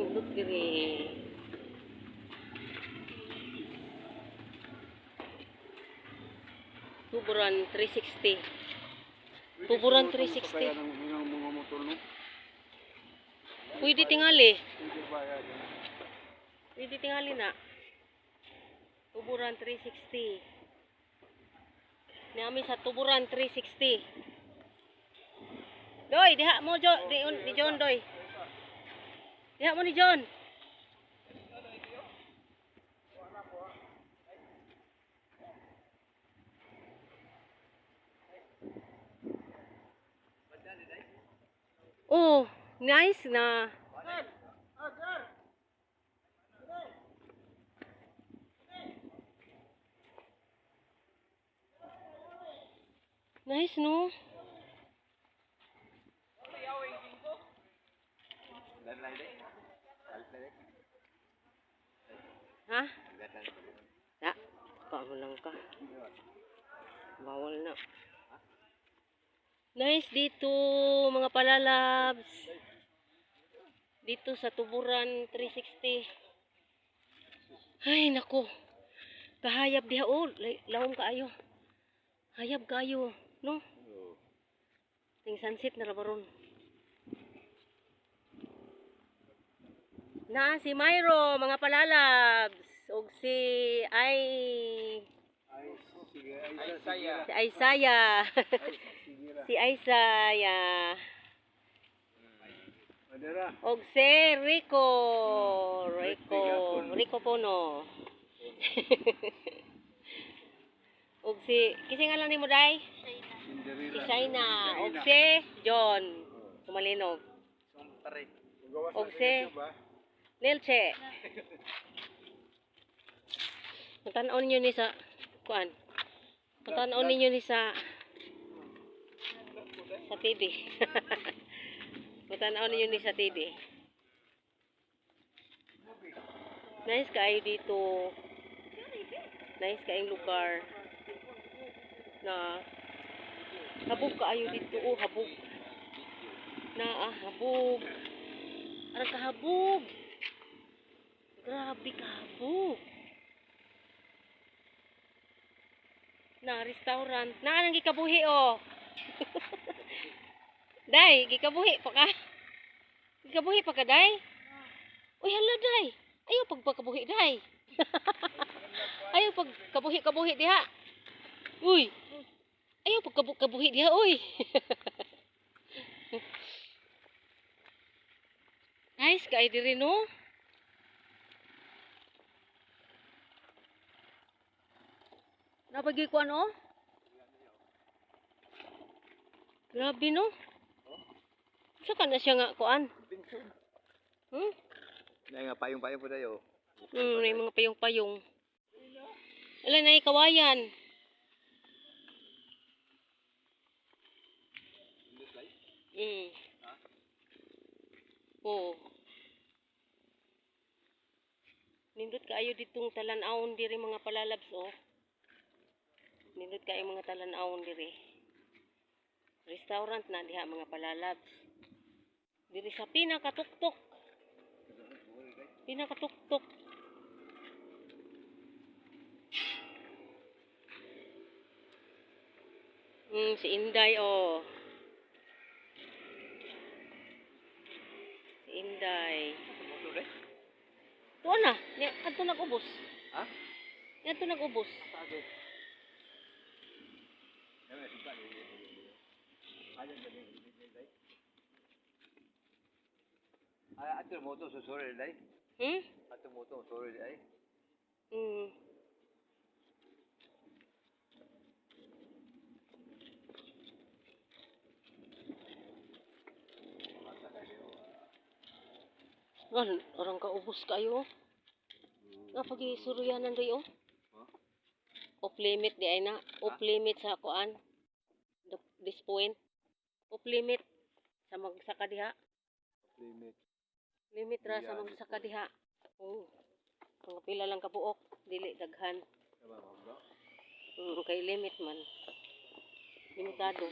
Look diri. Tuburan 360. Tuburan 360. Kaya ng ng mga motor no. Pwede tingali. Pwede tingali na. Tuburan 360. Namin sa tuburan 360. Doy, diha mo Jo, di, ni John Doy. Diha mo ni John. Oh, nice na. Nice, no? Ha? Ya, paano lang ka. Bawal na. Nice dito, mga palalabs. Dito sa Tuburan 360. Ay, nako. Kahayab diha oh, lawom kaayo. Hayab kaayo, no? Ting sunset na rabaron. Na si Myro, mga palalabs. Og si ay Ay, sige. Ay, saya. si ra. si Aisaya. Madara. Og si Rico. Rico. Rico Pono. og si, kasi nga lang ni mo day? Si. Shaina. Og si John. Kumalinog. Gawas Og si- YouTube. Nelche. Matanaw ninyo ni sa kuan. Matanaw ninyo ni sa sa TV. Matanaw ninyo ni sa TV. Nice kayo dito. Nice kayong lugar. Na habog kaayo dito. Oh, habog. Na ah, habog. Arang kahabog. Grabe kahabog. Na restaurant. Na anang gikabuhi oh. day, gikabuhi pa ka. Gikabuhi pa ka day. Uy hala day. Ayaw pagpakabuhi day. Ayaw pagkabuhi-kabuhi diha. Uy. Ayaw pagkabuhi diha uy. nice kay diri no. Napagi ko ano? Grabe no? Saka na siya nga kuan. Hmm? Nay nga payong-payong po tayo. Hmm, may mga payong-payong. Wala na kawayan. Hmm. Oo. Nindot kaayo ditong talan-awon diri mga palalabs oh. Nindot kaayo mga talan-awon diri. Restaurant na diha mga palalabs. Diri sa pinakatuktok. Pinakatuktok. Hmm, si Inday oh. Si Inday. Tuwa na. Ni adto nag-ubos. Ha? Ni adto nag-ubos. Ay, ato mo to susuri dai. Hmm? Ato mo to susuri dai. Hmm. Gal, orang ka ubos kayo. Nga pag suryanan rin oh. Off limit di ay na. Off limit sa kuan. This point. Off limit sa magsaka diha. Limit. Limit ra sa magsaka diha. Oo. Mga pila lang kabuok, dili daghan. Tama mo ba? Mm, kay limit man. Limitado.